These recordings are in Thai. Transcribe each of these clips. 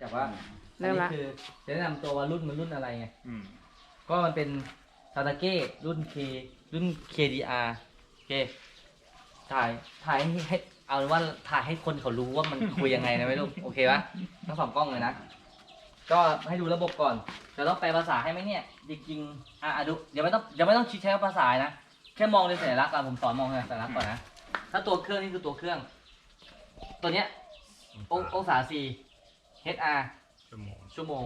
แต่ว่าเริ่มละอันนี้คือจะแนะนำตัวว่ารุ่นมันรุ่นอะไรไง อืมก็มันเป็นซาตาเก้รุ่น K รุ่น KDR โอเคถ่ายถ่ายให้ให้เอาเป็นว่าถ่ายให้คนเขารู้ว่ามันคุยยังไงนะไม่รู้โอเคปะทั้งสองกล้องเลยนะ ก็ให้ดูระบบก่อนจะต้องแปลภาษาให้ไหมเนี่ยจริงๆอะอะดูเดี๋ยวไม่ต้องเดี๋ยวไม่ต้องคิดใช้ภาษานะแค่มองในสัญลักษณ์ก่อนผมสอนมองในสัญลักษณ์ก่อนนะถ้าตัวเครื่องนี่คือตัวเครื่อง ตัวเนี้ยององศา C HR ชั่วโมง ชั่วโมง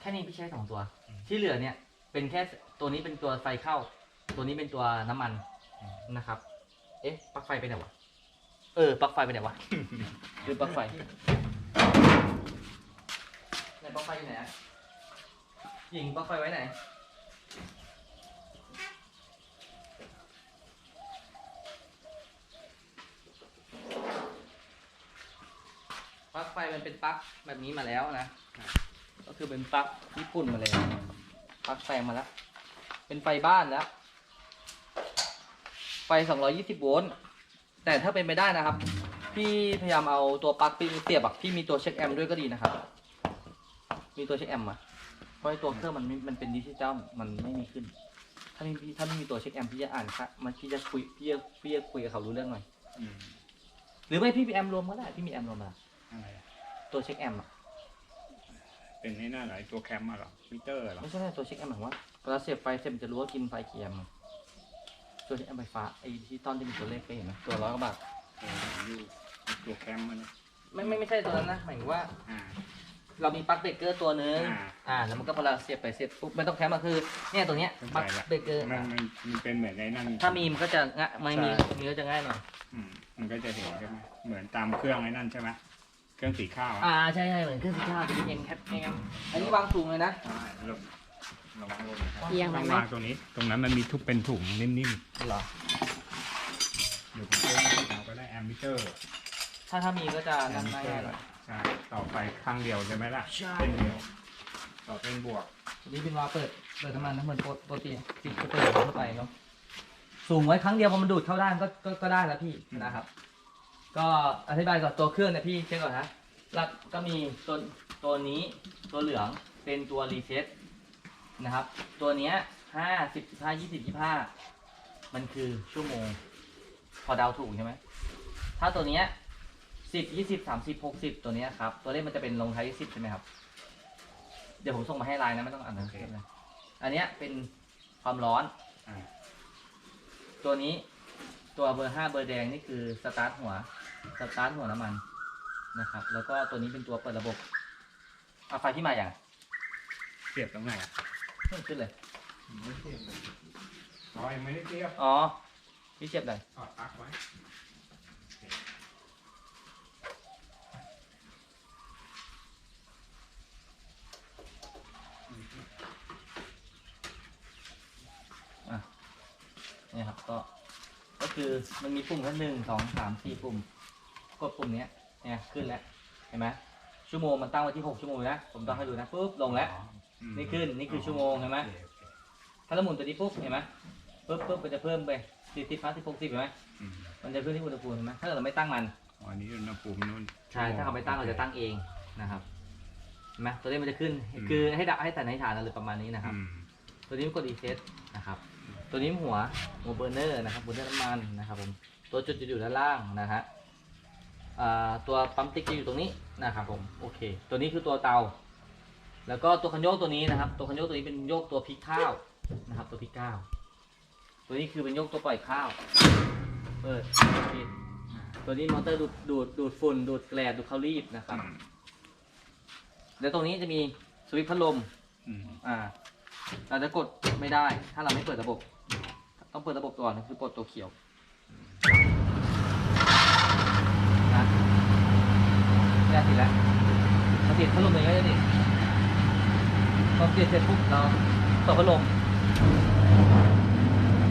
แค่นี้พี่ใช้สองตัวที่เหลือเนี่ย เป็นแค่ตัวนี้เป็นตัวไฟเข้า ตัวนี้เป็นตัวน้ำมันนะครับ เอ๊ะปลั๊กไฟไปไหนวะ เออปลั๊กไฟไปไหนวะ คือปลั๊กไฟไหนปลั๊กไฟอยู่ไหนอะหญิงปลั๊กไฟไว้ไหน ลั๊กไฟมันเป็นปลั๊กแบบนี้มาแล้วนะ ก็คือเป็นปลั๊กญี่ปุ่นมาเลยปลั๊กแปลงมาแล้ว เป็นไฟบ้านแล้ว ไฟ 220 โวลต์ แต่ถ้าเป็นไปได้นะครับ พี่พยายามเอาตัวปลั๊กไปเสียบอะพี่มีตัวเช็คแอมป์ด้วยก็ดีนะครับ มีตัวเช็คแอมป์มาเพราะไอ้ตัวเครื่องมันไม่มันเป็นดิจิตอลมันไม่มีขึ้น ถ้าไม่พี่ถ้าไม่มีตัวเช็คแอมป์พี่จะอ่านค่ะมันพี่จะคุยพี่จะพี่จะคุยกับเขารู้เรื่องหน่อยอืมหรือไม่พี่มีแอมป์รวมก็ได้พี่มีแอมป์รวมมา อะไรอะตัวเช็คแอมป์อะเป็นไอ้นั่นเหรอไอ้ตัวแคมป์อะเหรอมิเตอร์เหรอไม่ใช่ตัวเช็คแอมป์หมายความว่าเวลาเสียบไฟเสร็จมันจะรู้ว่ากินไฟกี่แอมป์ตัวเช็คแอมป์ไฟฟ้าไอ้ที่ต้นที่มีตัวเลขเคยเห็นไหมตัวร้อยกว่าบาทเอออยู่ตัวแคมป์มันนะไม่ไม่ไม่ใช่ตัวนั้นนะหมายถึงว่าอ่าเรามีปลั๊กเบรกเกอร์ตัวหนึงอ่าอ่า แล้วมันก็พอเราเสียบไปเสร็จปุ๊บไม่ต้องแคมมาคือ เนี่ยตัวเนี้ยเข้าปลั๊กใจละเบรกเกอร์มันมันมันเป็นเหมือนไอ้นั่น ถ้ามีมันก็จะง่ายไม่มีใช่มีก็จะง่ายหน่อยอืมมันก็จะเห็นใช่ไหมเหมือนตามเครื่องไอ้นั่นใช่ไหม เครื่องสีข้าวอะอ่าใช่ใช่เหมือนเครื่องสีข้าวที่เอ็มแคปเอ็มอันนี้วางสูงเลยนะใช่ระระวังลงนะครับเอียงไปต้องไหมวางตรงนี้ ตรงนั้นมันมีทุกเป็นถุงนิ่มเหรอๆเดี๋ยวผมเพิ่มให้เราก็ได้แอมมิเตอร์ถ้าถ้ามีก็จะแอนั่มนมิง่าเตอร์ยหน่อยใช่ต่อไปข้างเดียวใช่ไหมล่ะใช่เป็นเดียวต่อเป็นบวกอันนี้เป็นวาล์วเปิดเปิดน้ำมันนะเหมือนปกติปิดก็เปิดเข้าไปเนาะสูงไว้ครั้งเดียวพอมันดูดเข้าได้มันก็ก็ก็ได้แล้วพี่นะครับ ก็อธิบายก่อนตัวเครื่องเนี่ยพี่เช็คก่อนนะหลักก็มีตัวตัวนี้ตัวเหลืองเป็นตัวรีเซ็ตนะครับ ตัวเนี้ยห้าสิบสิบห้ายี่สิบยี่ห้ามันคือชั่วโมง พอเดาถูกใช่ไหมถ้าตัวเนี้ยสิบยี่สิบสามสิบหกสิบตัวเนี้ยครับ ตัวเลขมันจะเป็นลงท้ายสิบใช่ไหมครับ เดี๋ยวผมส่งมาให้ไลน์นะไม่ต้องอ่านหนังสือเลยอันเนี้ยเป็นความร้อนอ่าตัวนี้ตัวเบอร์ห้าเบอร์แดงนี่คือสตาร์ทหัว สตาร์ทหัวน้ำมันนะครับ แล้วก็ตัวนี้เป็นตัวเปิดระบบเอาไฟที่มาอย่างเสียบตรงไหนอะไม่ขึ้นเลยไม่เสียบเลยอ๋อยังไม่ได้เสียบอ๋อพี่เจ็บเลยถอดปลั๊กไว้เนี่ยครับก็ ก็คือมันมีปุ่มแค่หนึ่งสองสามสี่ปุ่ม กดปุ่มเนี้ยเนี่ยขึ้นแล้วเห็นไหมชั่วโมงมันตั้งไว้ที่หกชั่วโมงนะผมต้องให้ดูนะปุ๊บลงแล้วอืมนี่ขึ้นนี่คือชั่วโมงเห็นไหมโอคโอเคถ้าเราหมุนตัวนี้ปุ๊บเห็นไหมปุ๊บปุ๊บมันจะเพิ่มไปสี่สิบห้าสิบหกสิบเห็นไหมอืมมันจะขึ้นที่อุณหภูมิเห็นไหมถ้าเกิดเราไม่ตั้งมันอ๋ออันนี้อุณหภูมินู่นใช่ถ้าเราไม่ตั้งเราจะตั้งเองนะครับเห็นไหมตัวนี้มันจะขึ้นอืมคือให้ดับให้แต่ในฐานหรือประมาณนี้นะครับอืมตัวนี้มันกดรีเซ็ตนะครับ ตัวนี้หัวหัวเบอร์เนอร์นะครับเบอร์เนอร์น้ำมันนะครับผมตัวจุดจะอยู่ด้านล่างนะฮะอ่า ตัวปั๊มติ๊กจะอยู่ตรงนี้นะครับผมโอเค ตัวนี้คือตัวเตา แล้วก็ตัวคันโยกตัวนี้นะครับ ตัวคันโยกตัวนี้เป็นโยกตัวพลิกข้าวนะครับ ตัวพลิกข้าว ตัวนี้คือเป็นโยกตัวปล่อยข้าวเปิดปิดอ่าตัวนี้มอเตอร์ดูดดูดดูดฝุ่นดูดแกลบดูดข้าวรีบนะครับ แล้วตรงนี้จะมีสวิตช์พัดลมอืมอ่า เราจะกดไม่ได้ ถ้าเราไม่เปิดระบบ ต้องเปิดระบบก่อนคือกดตัวเขียวนะ ไม่ได้ติดแล้วพอติดพัดลมเลยก็จะติดพอติดเสร็จปุ๊บเราเปิดพัดลม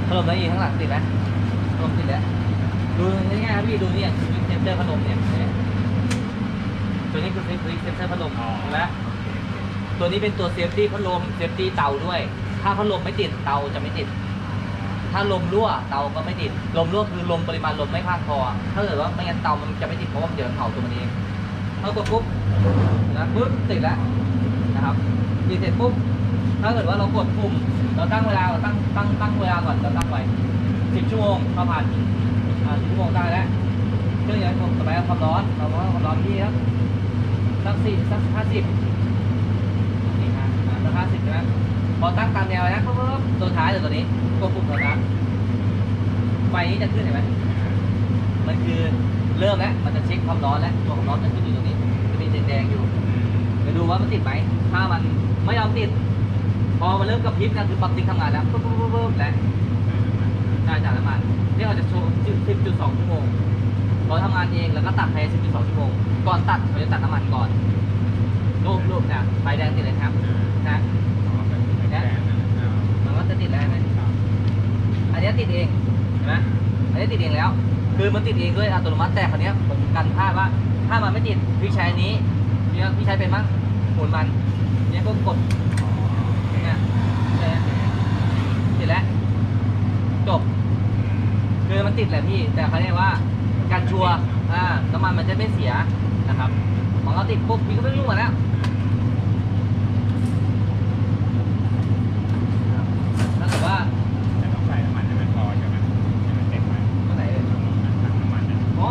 พัดลมแล้วอีกข้างหลังติดแล้วพัดลมติดแล้วดูง่ายๆครับพี่ดูเนี่ยคือเซนเซอร์พัดลมเนี่ยเห็นไหมตัวนี้คือสวิตช์เซนเซอร์พัดลมเห็นไหมตัวนี้เป็นตัวเซฟตี้พัดลมเซฟตี้เตาด้วย ถ้าพัดลมไม่ติดเตาจะไม่ติด ถ้าลมรั่วเตาก็ไม่ติด ลมรั่วคือลมปริมาณลมไม่พากพอถ้าเกิดว่าไม่งั้นเตามันจะไม่ติดเพราะว่ามันเดี๋ยวมันเผาตัวมันเอง เรากดปุ๊บนะปุ๊บติดแล้วนะครับติดเสร็จปุ๊บถ้าเกิดว่าเรากดปุ่มเราตั้งเวลาเราตั้งตั้งตั้งเวลาก่อนเราตั้งไว้สิบชั่วโมงเราผ่านอ่าสิบชั่วโมงได้แล้วเครื่องยังคงต่อไปเอาความร้อนเราว่าความร้อนที่ครับสักสี่สักห้าสิบนี่ฮะสักห้าสิบใช่ไหมพอตั้งตามแนวนะปุ๊บปุ๊บตัวท้ายเลยตัวนี้กดปุ่มตัวนั้นไฟนี้จะขึ้นเห็นไหมมันคือ เริ่มแล้ว มันจะเช็คความร้อนแล้ว ตัวความร้อนจะขึ้นอยู่ตรงนี้ จะมีแดงๆอยู่ไปดูว่ามันติดไหม ถ้ามันไม่ยอมติด พอมันเริ่มกระพริบนะคือปลั๊กติ๊กทำงานแล้วปุ๊บปุ๊บปุ๊บปุ๊บแล้วได้จากน้ำมันนี่เราจะโชว์10.2ชั่วโมงเราทำงานเองแล้วก็ตัดภายใน10.2ชั่วโมง ก่อนตัดเราจะตัดน้ำมันก่อนรูปรูปนี่ยไฟแดงติดเลยครับนะมันก็จะติดแล้วเห็นไหมอันเนี้ยติดเอง เห็นไหมอันนี้ติดเองแล้ว คือมันติดเองด้วยอัตโนมัติแต่คราวนี้ยผมกันพลาดว่าถ้ามันไม่ติดพี่ใช้อันนี้พี่ยพี่ใช้เป็นมั้งหมุนมันเนี่ยก็กดเนี่ยเนี่ยติดแล้วจบคือมันติดแหละพี่ แต่เขาเรียกว่าการชัวร์อ่าน้ำมันมันจะไม่เสียนะครับของเราติดปุ๊บพี่ก็ไม่รู้หมดแล้ว ถ้าเกิดว่า แต่ต้องใส่น้ำมันให้มันพอใช่ไหมให้มันเต็มไหม ตัวไหนเอ่ย ถังน้ำมันเนี่ย อ๋อ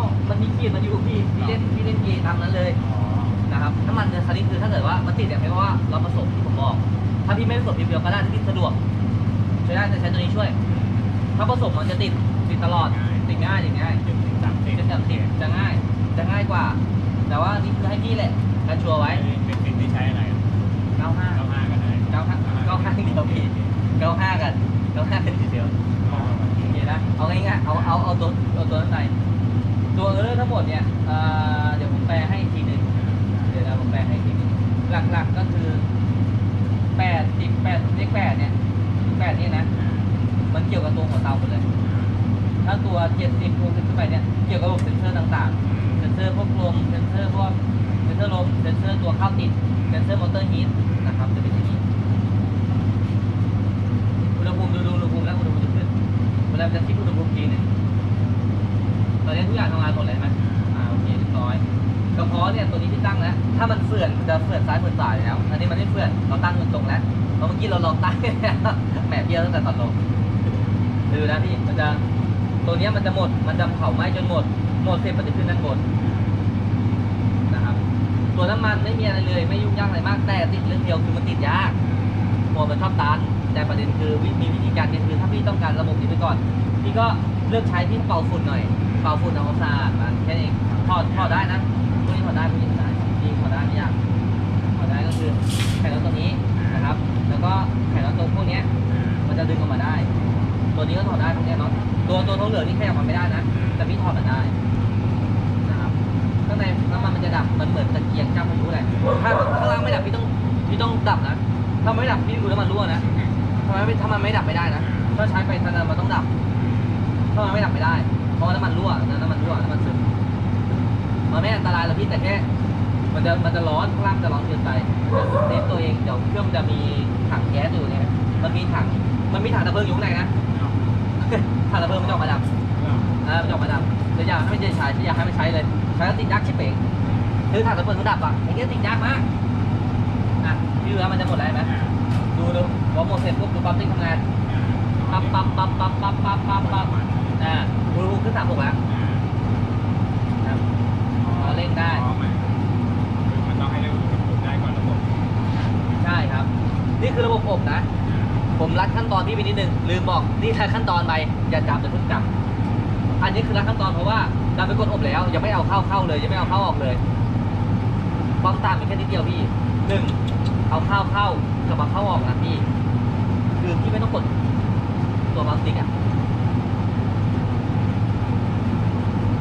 มันมีขีดมันอยู่พี่พี่เล่นพี่เล่นเกมตามนั้นเลยอ๋อนะครับน้ำมันเนี่ยคราวนี้คือถ้าเกิดว่ามันติดเนี่ยเพราะว่าเราผสมที่ผมบอก ถ้าพี่ไม่ผสมเดียวๆก็ได้ถ้าพี่สะดวกใช้ได้แต่ใช้ตัวนี้ช่วย ถ้าผสมมันจะติดติดตลอดติดง่ายติดง่ายจุดสามสิบเป็นแบบติดจะง่ายจะง่ายกว่า แต่ว่านี่คือให้พี่แหละการชัวร์ไว้เป็นสินที่ใช้อะไร95เก้าห้าก็ได้95 95เดียวพี่95กัน95เป็นทีเดียวโอเคนะเอาง่ายๆเอาเอาเอาตัวเอาตัวนั้นใส่ ตัวเออร์ทั้งหมดเนี่ยเเดี๋ยวผมแปลให้อีกทีหนึ่งเดี๋ยวผมแปลให้อีกทีหนึ่งหลักๆก็คือแปดสิบแปดเลขแปดเนี่ยแปดนี่นะ มันเกี่ยวกับตัวหัวเตาหมดเลย ถ้าตัวเจ็ดสิบพวกขึ้นไปเนี่ย เกี่ยวกับระบบเซ็นเซอร์ต่างๆ เซ็นเซอร์พวกลม เซ็นเซอร์พวก เซ็นเซอร์ลม เซ็นเซอร์ตัวเข้าติด เซ็นเซอร์มอเตอร์ฮีทนะครับจะเป็นอย่างนี้อุณหภูมิดูดูอุณหภูมิแล้วอุณหภูมิจะขึ้นเวลาจะคิดอุณหภูมิทีหนึง ตอนนี้ทุกอย่างทำงานหมดเลยไหมอ่าโอเคเรียบร้อยกระเพาะเนี่ยตัวนี้ที่ตั้งแล้ว ถ้ามันเฟื่อนมันจะเฟื่อนซ้ายเฟื่อนขวายแล้ว อันนี้มันไม่เฟื่อนเราตั้งมันตรงแล้วเพราะเมื่อกี้เราลองตั้งแหมเบี้ยวตั้งแต่ตอนลงดูนะพี่มันจะตัวนี้มันจะหมด มันจะเผาไหม้จนหมด หมดเสร็จมันจะขึ้นด้านบนนะครับตัวน้ำมันไม่มีอะไรเลย ไม่ยุ่งยากอะไรมาก แต่ติดเรื่องเดียวคือมันติดยากหัวมันชอบตัน แต่ประเด็นคือมีวิธีการเดียคือถ้าพี่ต้องการระบบนี้ไปก่อน พี่ก็เลือกใช้ที่เป่าฝุ่นหน่อย เป่าฝุ่นทำความสะอาดมันแค่นี้เองถอดถอดได้นะพวกนี้ถอดได้พวกนี้ถอดได้พี่ถอดได้ไม่ยากถอดได้ก็คือแผ่น็อตตัวนี้นะครับ แล้วก็แผ่น็อตตรงพวกเนี้ยมันจะดึงออกมาได้ ตัวนี้ก็ถอดได้พวกเนี้ยเนาะตัวตัวทองเหลืองนี่แค่ออกมาไม่ได้นะแต่พี่ถอดมันได้นะครับข้างในน้ำมันมันจะดับมันเหมือนตะเกียงจ้าพายุแหละถ้าข้างล่างไม่ดับพี่ต้องพี่ต้องดับนะถ้าไม่ดับพี่ดูแล้วมันรั่วนะทำไมถ้ามันไม่ดับไม่ได้นะถ้าใช้ไปทันมันต้องดับถ้ามันไม่ดับไม่ได้ เพราะว่าน้ำมันรั่วนะน้ำมันรั่วน้ำมันซึมมันไม่อันตรายหรอกพี่แต่แค่มันจะมันจะร้อนข้างล่างมันจะร้อนเกินไปเซฟตัวเองเดี๋ยวเครื่องมันจะมีถังแก๊สอยู่เนี่ยมันมีถังมันมีถังดับเพลิงอยู่ข้างในนะถังดับเพลิงมันจะออกมาดับอ่ามันจะออกมาดับเดี๋ยวอยากให้มันจะใช้อยากให้มันใช้เลยใช้แล้วติดยากชิบเป่งคือถังดับเพลิงมันดับอะไอ้เนี้ยติดยากมากอะพี่ดูแล้วมันจะหมดแล้วเห็นไหมดูดูพอหมดเสร็จปุ๊บดูปั๊มติ๊กทำงานปั๊บปั๊บปั๊บปั๊บปั๊บปั๊บปั๊บปั๊บอ่า อุณหภูมิขึ้นสามหกแล้วครับเราเร่งได้มันต้องให้เร็วได้ก่อนระบบใช่ครับ นี่คือระบบอบนะ ผมรัดขั้นตอนพี่ไปนิดนึง ลืมบอก นี่รัดขั้นตอนไป อย่าจับอย่าเพิ่งจับ อันนี้คือรัดขั้นตอนเพราะว่าเราไปกดอบแล้ว ยังไม่เอาเข้าเข้าเลย ยังไม่เอาเข้าออกเลย ความต่างมีแค่นิดเดียวพี่หนึ่งเอาเข้าเข้ากับมาเข้าออกนะพี่ คือพี่ไม่ต้องกดตัวบางติ๊กอะ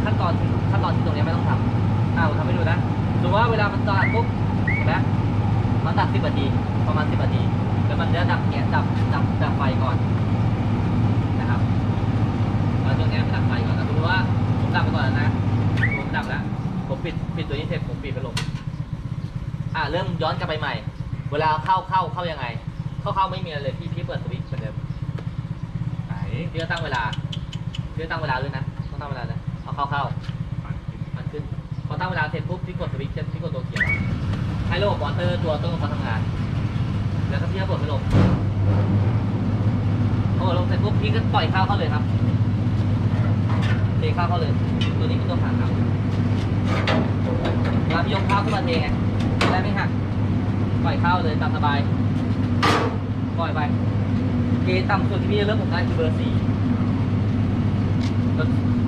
ขั้ นตอนขั้นตอนที่ตรงเนี้ยไม่ต้องทำอ่าผมทำให้ดูนะสมมติว่าเวลามันตัดปุ๊บเห็นไหมมันตัดสิบนาทีประมาณสิบนาทีแล้วมันจะดับแก๊สดับดับดับไฟก่อนนะครับแล้วช่วงนี้มันดับไฟก่อนนะสมมติว่าผมดับไปก่อนแล้วนะผมดับแล้วผมปิดปิดตัวนี้เสร็จผมปิดพัดลมอ่าเริ่มย้อนกลับไปใหม่ เวลาเข้าเข้าเข้ายังไง เข้าเข้าไม่มีอะไรเลยพี่พี่เปิดสวิตช์เหมือนเดิมไหนพี่ก็ตั้งเวลาพี่ก็ตั้งเวลาด้วยนะต้องตั้งเวลานะ เข้าเข้าปันขึ้นมันขึ้น พอตั้งเวลาเสร็จปุ๊บพี่กดสวิตช์พี่กดตัวเขียวให้ระบบมอเตอร์ตัวต้นเขาทำงาน แล้วก็พี่ก็กดพัดลมพอกดลงเสร็จปุ๊บพี่ก็ปล่อยข้าวเข้าเลยครับเทข้าวเข้าเลย ตัวนี้เป็นตัวผ่านครับเวลาพี่ยกข้าวขึ้นมาเทไงได้ไม่หักปล่อยข้าวเลยตามสบายปล่อยไปเกต่ำสุดที่พี่จะเริ่มผมได้คือเบอร์สี่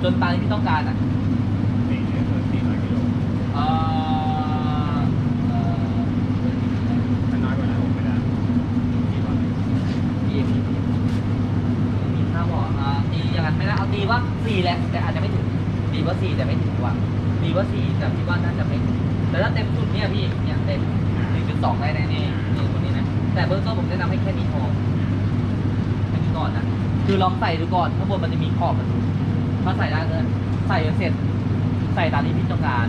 จนจนตามที่พี่ต้องการอะสี่เนี่ยคือสี่ร้อยกิโลเอ่อเอ่อถ้าน้อยกว่านั้นผมไม่ได้สี่ร้อยมีมีมีข้าวบอกอ่าตีอย่างนั้นไม่ได้เอาตีว่าสี่แหละแต่อาจจะไม่ถึงตีว่าสี่แต่ไม่ถึงว่าตีว่าสี่แต่พี่ว่าน่าจะไม่ถึงแต่ถ้าเต็มสุดเนี่ยพี่เนี่ยเต็มหนึ่งจุดสองได้ในนี่นี่คนนี้นะแต่เบอร์ต้นผมแนะนำให้แค่นี้พอแค่นี้ก่อนนะคือลองใส่ดูก่อนข้างบนมันจะมีขอบมัน ถ้าใส่ได้เลยใส่เสร็จ ใส่ตามที่พี่ต้องการ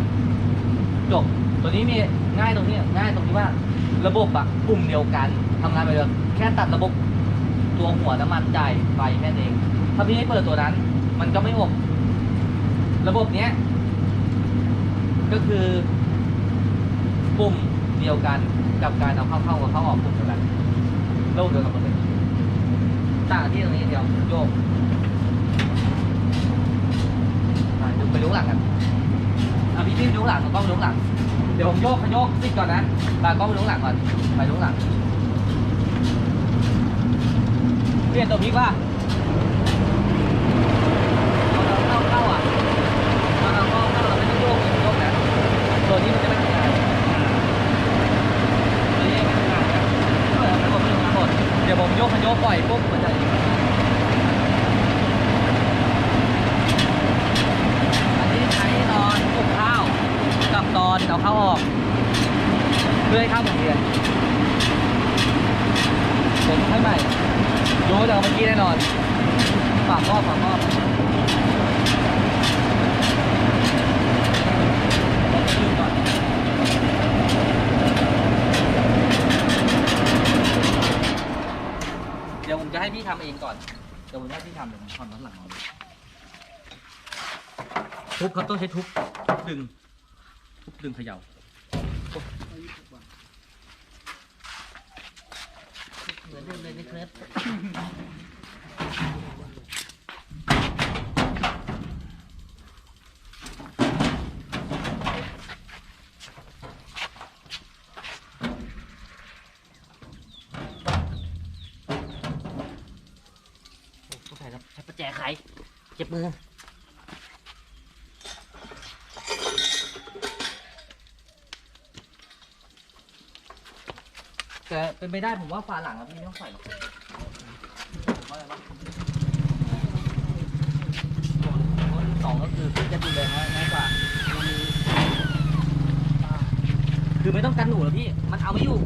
จบ ตัวนี้มีง่ายตรงนี้ง่ายตรงที่ว่า ระบบอะกลุ่มเดียวกันทำงานไปเลยแค่ตัดระบบตัวหัวน้ำมันจ่ายไฟแค่นั้นเอง ถ้าพี่ไม่เปิดตัวนั้น มันก็ไม่อบ ระบบเนี้ยก็คือกลุ่มเดียวกันกับการเอาเข้าเข้ากับเข้าออกกลุ่มเดียวกันโลกเดียวกันหมดเลยต่างที่ตรงนี้เดียวโยกอะเดี๋ยว ไปดูข้างหลังกันอะพี่พี่ไปดูข้างหลังผมก็ไปดูข้างหลัง เดี๋ยวผมโยกขยกติดก่อนนะตากล้องไปดูข้างหลังก่อน ไปดูข้างหลัง เปลี่ยนตัวพลิกว่าตเราเข้าเข้าอะตอนเราเข้าเข้าเราไม่ต้องโยกเลยโยกนะตัวนี้มันจะไม่ทำงานตัวนี้ไม่ทำงานนะเออระบบไม่ทำงานหมดเดี๋ยวผมโยกขยกปล่อยปุ๊บมันจะอันนี้ใช้ตอนปลูกข้าว กับตอนเข้าออก เพื่อให้ข้าวหมุนเวียนผมให้ใหม่รู้จากเมื่อกี้แน่นอนฝากรอบฝากรอบผมจะลืมก่อเดี๋ยวผมจะให้พี่ทำเองก่อน เดี๋ยวผมให้พี่ทำเดี๋ยวผมทำด้านหลังเอาทุบครับต้องใช้ทุบดึง ทุบดึงเขย่าเหมือนเดิมเลยนะครับโอ้ต้องใส่ครับใช้ประแจไขเจ็บมือ เป็นไปได้ผมว่าฝาหลังอะพี่ไม่ต้องใส่หรอกผมว่าอะไรวะสองก็คือพี่จะดูแลง่ายง่ายกว่าคือไม่ต้องกันหนูหรอพี่ มันเอาไม่อยู่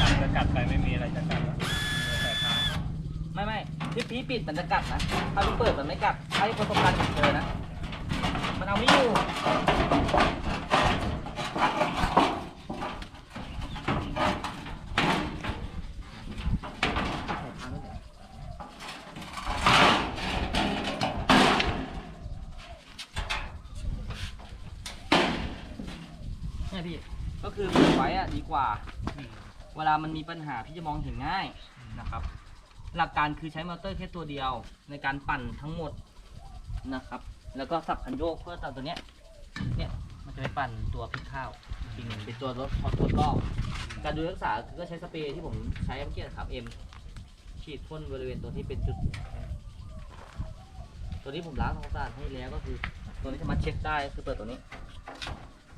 ตัดจะกัดไปไม่มีอะไรจะกัดแล้วแต่ข้าวไม่ไม่ที่พี่ปิดมันจะกัดนะ ถ้าพี่เปิดมันไม่กัดถ้าประสบการณ์ผมเจอนะ มันเอาไม่อยู่พี่ ก็คือเปิดไว้อะดีกว่า เวลา มันมีปัญหาพี่จะมองเห็นง่ายนะครับ หลักการคือใช้มอเตอร์แค่ตัวเดียว ในการปั่นทั้งหมดนะครับ แล้วก็สับคันโยกเพื่อตัดตัวเนี้ยเนี่ยมันจะไปปั่นตัวพิกข้าวจริงเป็นตัวรถทดลอกการดูรักษาคือก็ใช้สเปรย์ที่ผมใช้เมื่อกี้ครับเอ็มฉีดพ่นบริเวณตัวที่เป็นจุด ตัวนี้ผมล้างทำความสะอาดให้แล้วก็คือตัวนี้สามารถเช็คได้ก็คือเปิดตัวนี้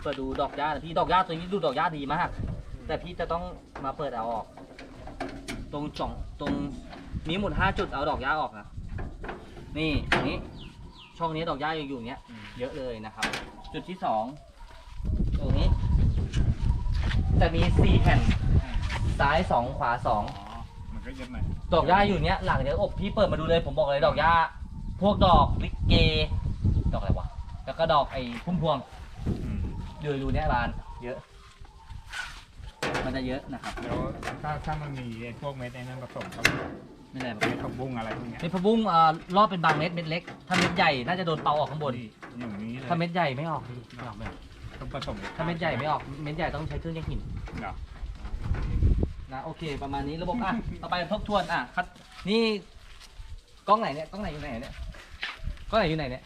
เปิดดูดอกหญ้าพี่ดอกหญ้าตัวนี้ดูดอกหญ้าดีมาก แต่พี่จะต้องมาเปิดเอาออก ตรงจ่องตรงมีหมดห้าจุดเอาดอกหญ้าออกนะนี่ตรงนี้ช่องนี้ดอกหญ้าอยู่อย่างเงี้ย เยอะเลยนะครับ จุดที่สองตรงนี้จะมีสี่แผ่นซ้ายสองขวาสองอ๋อ มันก็เยอะหน่อยดอกหญ้าอยู่เนี้ยหลังเดี๋ยวอบพี่เปิดมาดูเลยผมบอกเลยดอกหญ้าพวกดอกลิเก ดอกอะไรวะแล้วก็ดอกไอ้พุ่มพวงอืม อยู่รูเนี้ยบานเยอะ มันจะเยอะนะครับแล้วถ้าถ้ามันมีไอ้พวกเม็ดไอ้นั่นผสมเข้าไปไม่ได้แบบเม็ดผักบุ้งอะไรพวกเนี้ยเม็ดผักบุ้งเอ่อรอบเป็นบางเม็ดเม็ดเล็ก ถ้าเม็ดใหญ่น่าจะโดนเป่าออกข้างบนนี่อย่างนี้เลยถ้าเม็ดใหญ่ไม่ออกพี่ไม่ออกไม่ออกต้องผสมถ้าเม็ดใหญ่ไม่ออกเม็ดใหญ่ต้องใช้เครื่องแยกหินเหรอนะโอเค ประมาณนี้ระบบอะต่อไปทบทวนอะคัดนี่กล้องไหนเนี่ยกล้องไหนอยู่ไหนเนี่ยกล้องไหนอยู่ไหนเนี่ย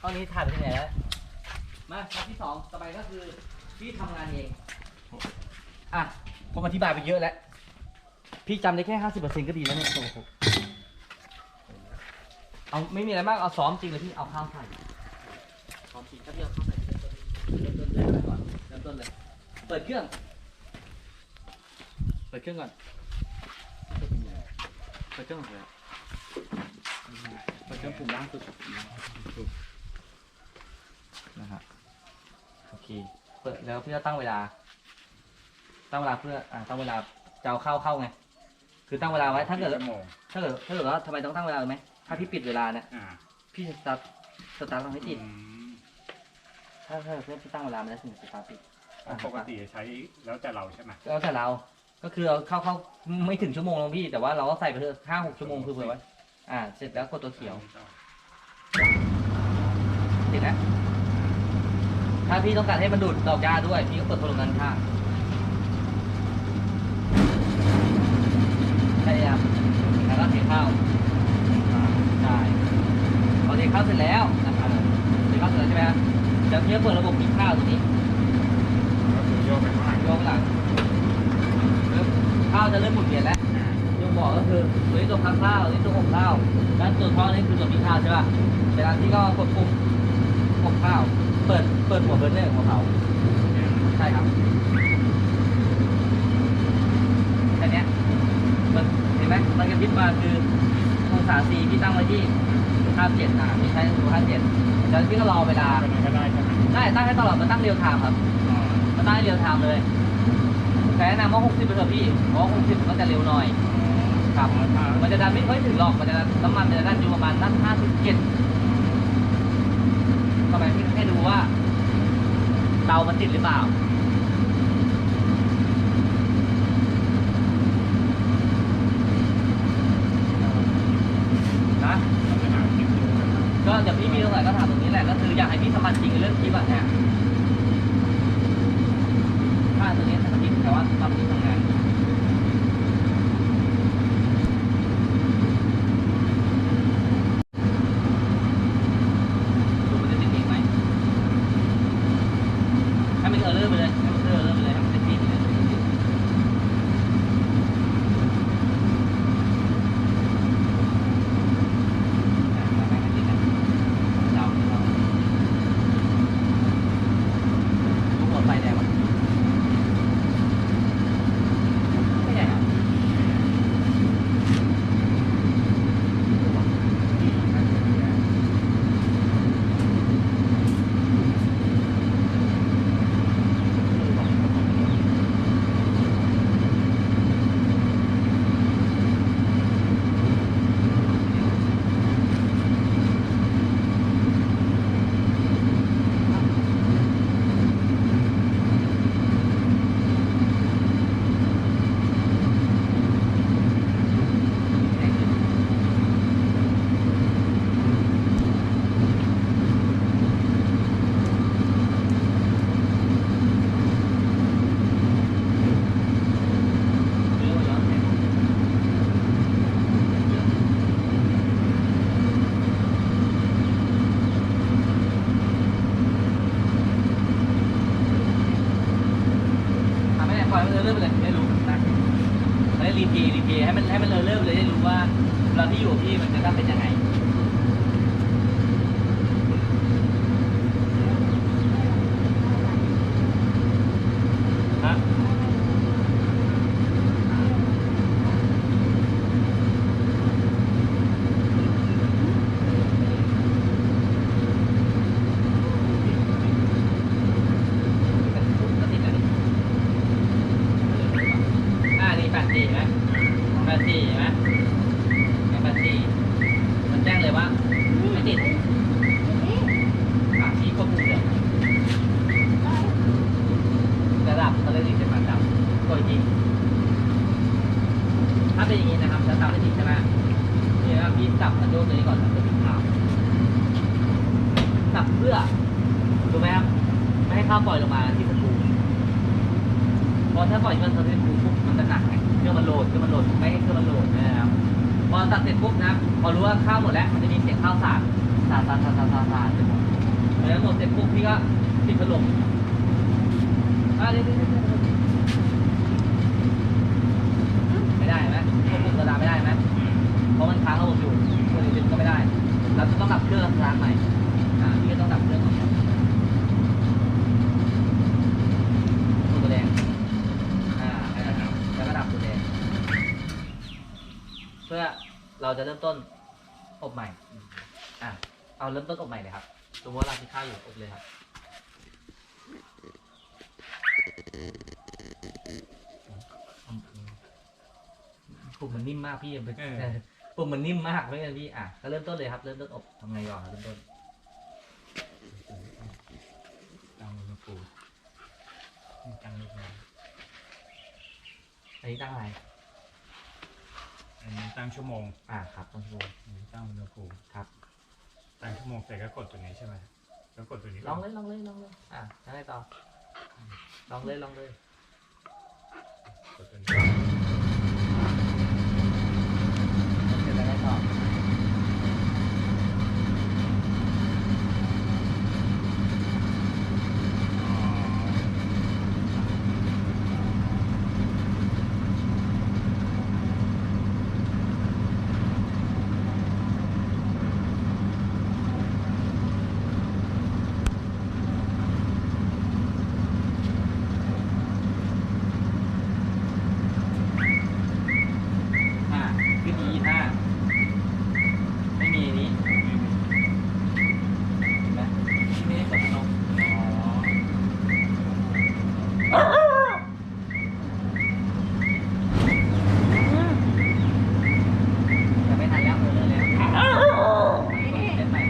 กล้องนี้ถ่ายไปที่ไหนแล้วมาขั้นที่สองต่อไปก็คือพี่ทำงานเอง อะผมอธิบายไปเยอะแล้ว พี่จำได้แค่ห้าสิบเปอร์เซ็นต์ก็ดีแล้วเนี่ยเอาไม่มีอะไรมาก เอาซ้อมจริงเลยพี่ เอาข้าวใส่ซ้อมจริงก็เดียวข้าวใส่เริ่มต้นเลยก่อนเริ่มต้นเลย เปิดเครื่อง เปิดเครื่องก่อน เปิดเครื่องก่อนเลยเปิดเครื่องปรุงล่างสุดนะฮะโอเค เปิดแล้วพี่จะตั้งเวลา ตั้งเวลาเพื่ออ่าตั้งเวลาจะเอาเข้าเข้าไง คือตั้งเวลาไว้ถ้าเกิด ชั่วโมงถ้าเกิดถ้าเกิดว่าทำไมต้องตั้งเวลารู้ไหมถ้าพี่ปิดเวลาเนี่ยอ่าพี่สตาร์ทสตาร์ทต้องให้ติดอืมถ้าถ้าเพื่อพี่ตั้งเวลาไม่ได้ถึงสตาร์ทติดปกติจะใช้แล้วแต่เราใช่ไหมแล้วแต่เราก็คือเอาเข้าเข้าไม่ถึงชั่วโมงหรอกพี่แต่ว่าเราก็ใส่ไปเถอะห้าหกชั่วโมงคือเผื่อไว้อ่า เสร็จแล้วกดตัวเขียวติดนะ ถ้าพี่ต้องการให้มันดูดดอกหญ้าด้วย พี่ก็เปิดพัดลมด้านข้าง ใช่ครับแล้วก็เทข้าวใช่พอเทข้าวเสร็จแล้วนะครับเทข้าวเสร็จแล้วใช่ไหมครับเดี๋ยวพี่จะเปิดระบบกินข้าวตัวนี้ก็คือโยกไปข้างหลังโยกหลังปึ๊บข้าวจะเริ่มหมุนเวียนแล้วยกบอกก็คือตัวนี้ตัวพักข้าวตัวนี้ตัวอบข้าวด้านตัวท้อนี่คือตัวมีข้าวใช่ป่ะเวลาที่ก็กดปุ่มอบข้าว เปิดเปิดหัวเบอร์เนอร์หัวเผาใช่ครับแค่เนี้ย มันเห็นไหมมันกระพริบมาคือองศาซีพี่ตั้งไว้ที่ห้าเจ็ดอะพี่ใช้ดูห้าเจ็ดแล้วพี่ก็รอเวลาก็ได้ก็ได้ใช่ไหมได้ตั้งให้ตลอดมันตั้งเรียลไทม์ครับอ๋อมันตั้งให้เรียลไทม์เลย แต่แนะนำว่า60ไปเถอะพี่เพราะว่า60มันก็จะเร็วหน่อย ครับถ้ามันจะดันไม่ค่อยถึงหรอก มันจะดันน้ำมันมันจะดันอยู่ประมาณนั่น57ทำไมพี่ให้ดูว่าเตามันติดหรือเปล่านะ ปัญหาคิดอยู่ ก็เดี๋ยวพี่มีตรงไหนก็ถามตรงนี้แหละ ก็คื อยากให้พี่สมันจริงเรื่องคลิปอะเนี่ ดับเขาเรียกรีเซ็ตมันดับกดอีกทีถ้าเป็นอย่างนี้นะครับจะตามไม่ติดใช่ไหมนี่นะครับพี่จับอันโยนตัวนี้ก่อนแล้วจะติดข้าวจับเพื่อถูกไหมครับไม่ให้ข้าวปล่อยลงมาที่สกรูเพราะถ้าปล่อยมันสกูปุ๊บมันจะหนักไงเครื่องมันโหลดเครื่องมันโหลดไม่ให้เครื่องมันโหลดนะครับพอตัดเสร็จปุ๊บนะพอรู้ว่าข้าวหมดแล้วมันจะมีเสียงข้าวสาดสาดสาดสาดสาดสาดสาดไปหมดแล้วหมดเสร็จปุ๊บพี่ก็ปิดพัดลมอะเดี๋ยวเดี๋ยวเดี๋ยวเดี๋ยว ไม่ได้ไหมควบคุมระดับไม่ได้ไหมเพราะมันค้างระบบอยู่คนอื่นก็ไม่ได้ เราจะต้องดับเครื่องร้านใหม่อ่าพี่ก็ต้องดับเครื่องก่อนตัวแดงอ่าแล้วก็ดับตัวแดง เพื่อเราจะเริ่มต้นอบใหม่อ่าเอาเริ่มต้นอบใหม่เลยครับสมมติว่าเราที่ข้าวอยู่อบเลยครับปุ่มมันนิ่มมากพี่เป็น ปุ่มมันนิ่มมากไม่ใช่พี่อะก็เริ่มต้นเลยครับ เริ่มต้นอบทำไงก่อนครับเริ่มต้นตั้งอุณหภูมิตั้งลูกน้อันนี้ตั้งอะไรำอันนี้ตั้งชั่วโมงอ่าครับต้องดูอันนี้ตั้งอุณหภูมิครับ ตั้งชั่วโมงเสร็จก็กดตัวนี้ใช่ไหมแล้วกดตัวนี้ลองเลยลองเลยลองเลยอะแล้วไงต่อลองเลยลองเลยกดตัวนี้ เสร็จแล้วไงต่อ อ่าขึ้น E ห้าไม่มีอันนี้เห็นไหมที่ไม่ได้กดลงจะไม่ทันแล้วเออเลยเล่นใหม่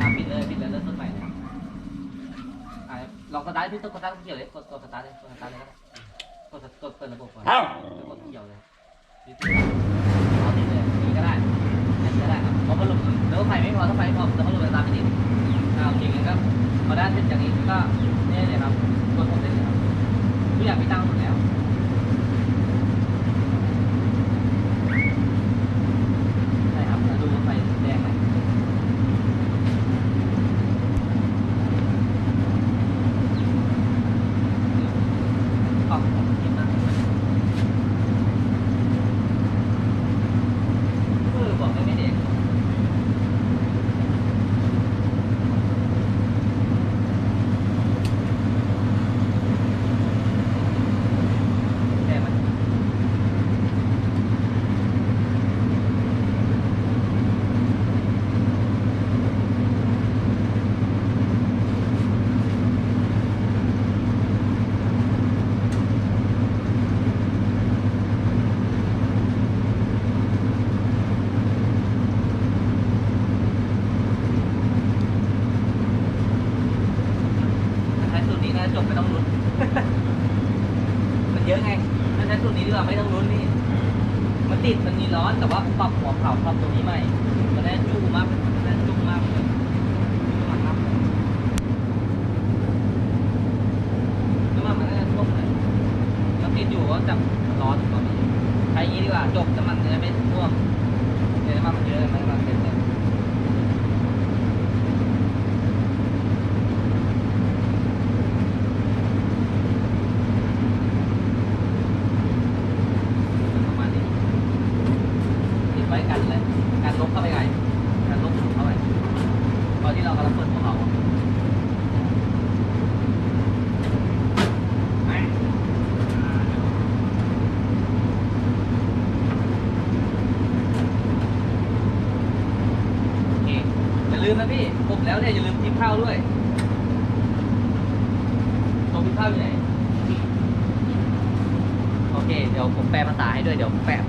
อะปิดเลยปิดเลยเริ่มต้นใหม่เลยอะลองสตาร์ท พี่ต้องสตาร์ทเกี่ยวเลยกดกดสตาร์ทเลยกดสตาร์ทเลยก็ได้กดเปิดระบบก่อนแล้วกดเกี่ยวเลยเอาติดเลยมีก็ได้อันนี้ก็ได้ครับเพราะพัดลมแล้วไฟไม่พอถ้าไฟไม่พอแล้วพัดลมจะตามไม่ติดอาโอเคงั้นก็พอได้เสร็จอย่างนี้ก็เนี่ยเลยครับกดผมได้เลยครับทุกอย่างพี่ตั้งหมดแล้วใช่ครับแล้วดูว่าไฟแดงไหมออกของจริงนะ เออบอกได้ไม่เด็กแค่มันถ้าใช้สูตรนี้น่าจะจบไม่ต้องลุ้น มันเยอะไงถ้าใช้สูตรนี้ดีกว่าไม่ต้องลุ้นนี่ มันติดมันมีร้อนแต่ว่าปรับหัวเข่าปรับตรงนี้ใหม่ มันได้จูมากมันได้จุกมากเลยนะครับน้ำมันมันน่าจะท่วมเลยมันติดอยู่ก็ จับร้อนตอนนี้ใช้อย่างนี้ดีกว่าจบน้ำมันจะได้ไม่ท่วมเดี๋ยวน้ำมันมันเยอะมันมันเต็มเลยปร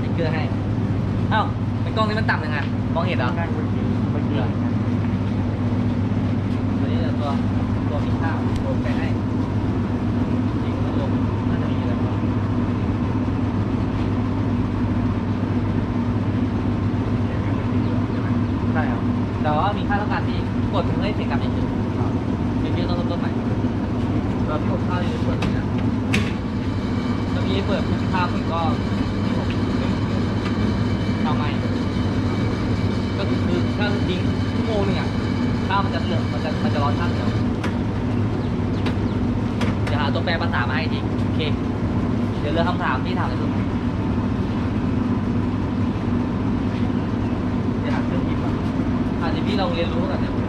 ติ๊กเกอร์ให้เอ้าเป็นกล้องนี้มันต่ำยังไงมองเห็นเหรอได้คุยไม่เกลือตัวนี้จะตัวตัวมีข้าวโดนไปให้จริมันลงน่าจะอะไรบ้างใช่ครับแต่ว่ามีค่าต้องการที่กดถึงให้เสียงดังนิดน มันจะร้อนข้างเดียวเดี๋ยวหาตัวแปรภาษามาให้ทีโอเค เดี๋ยวเรื่องคำถามที่ถามเลยคือเดี๋ยวหาเครื่องพิมพ์อะอาจจะพี่ลองเรียนรู้กันเดี๋ยวผมหาตัดก่อนเลย